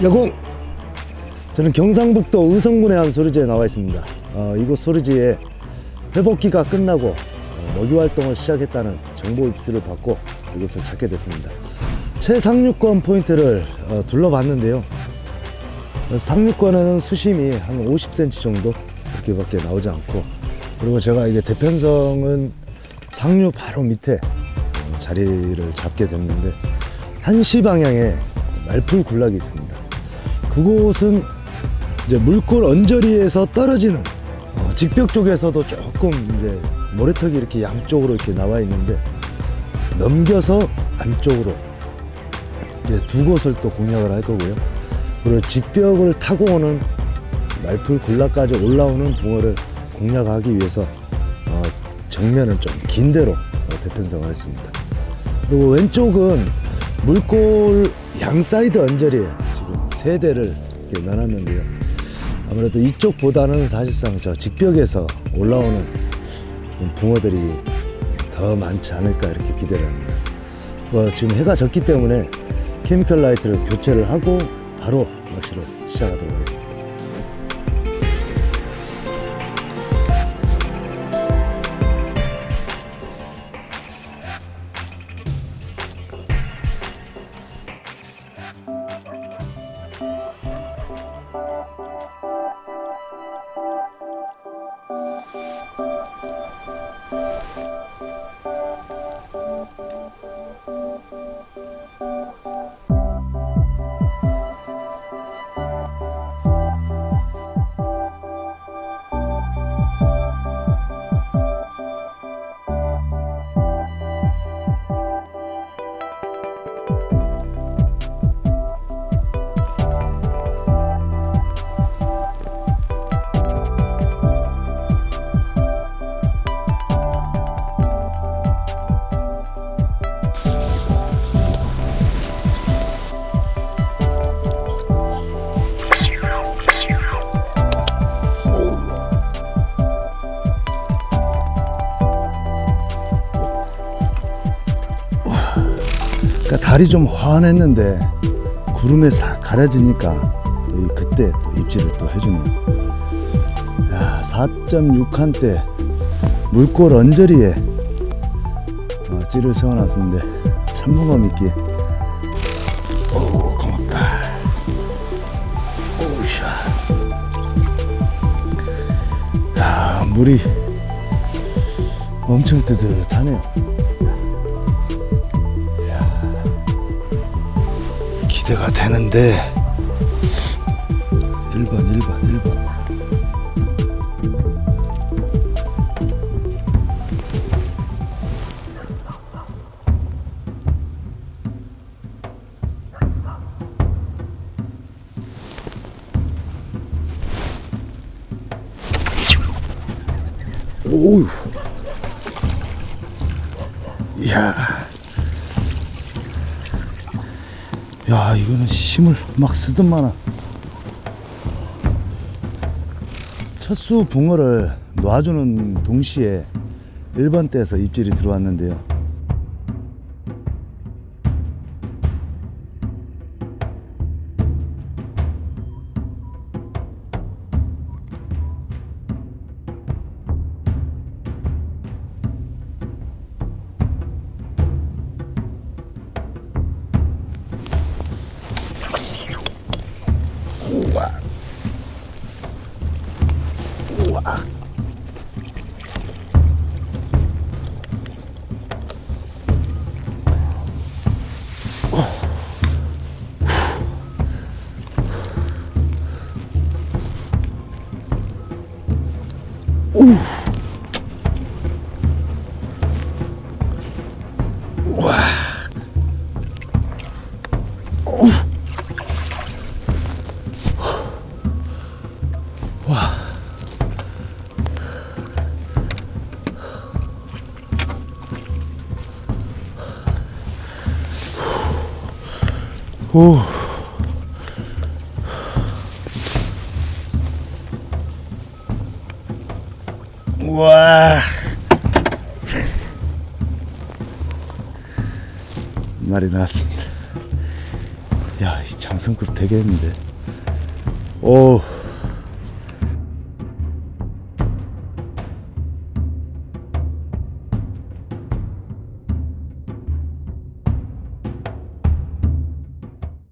여공 저는 경상북도 의성군의 한 소리지에 나와 있습니다. 어, 이곳 소리지에 회복기가 끝나고 어, 먹이 활동을 시작했다는 정보 입수를 받고 이곳을 찾게 됐습니다. 최상류권 포인트를 어, 둘러봤는데요. 어, 상류권에는 수심이 한 50cm 정도 그렇게밖에 나오지 않고 그리고 제가 이게 대편성은 상류 바로 밑에 어, 자리를 잡게 됐는데 한시 방향에 말풀 군락이 있습니다. 그곳은 이제 물골 언저리에서 떨어지는 어, 직벽 쪽에서도 조금 이제 모래턱이 이렇게 양쪽으로 이렇게 나와 있는데 넘겨서 안쪽으로 이제 두 곳을 또 공략을 할 거고요. 그리고 직벽을 타고 오는 말풀 군락까지 올라오는 붕어를 공략하기 위해서 어, 정면은 좀 긴 대로 어, 대편성을 했습니다. 그리고 왼쪽은 물골 양 사이드 언저리에 지금 세 대를 이렇게 나눴는데요. 아무래도 이쪽보다는 사실상 저 직벽에서 올라오는 붕어들이 더 많지 않을까 이렇게 기대를 합니다. 뭐 지금 해가 졌기 때문에 케미컬 라이트를 교체를 하고 바로 낚시를 시작하도록 하겠습니다. 달이 좀 환했는데 구름에 싹 가려지니까 또 이- 그때 또 입질을 또 해주네요. 야, 4.6한 때 물골 언저리에 어, 찌를 세워놨는데 미끼. 오, 고맙다. 오우샤. 야, 물이 엄청 뜨뜻하네요. 기대가 되는데. 1번 1번 1번. 오우. 이야 야 이거는 힘을 막 쓰던마나. 첫수 붕어를 놔주는 동시에 1번 때에서 입질이 들어왔는데요 우 오. 와. 말이 나왔습니다. 야, 이 장성급 되겠는데. 오,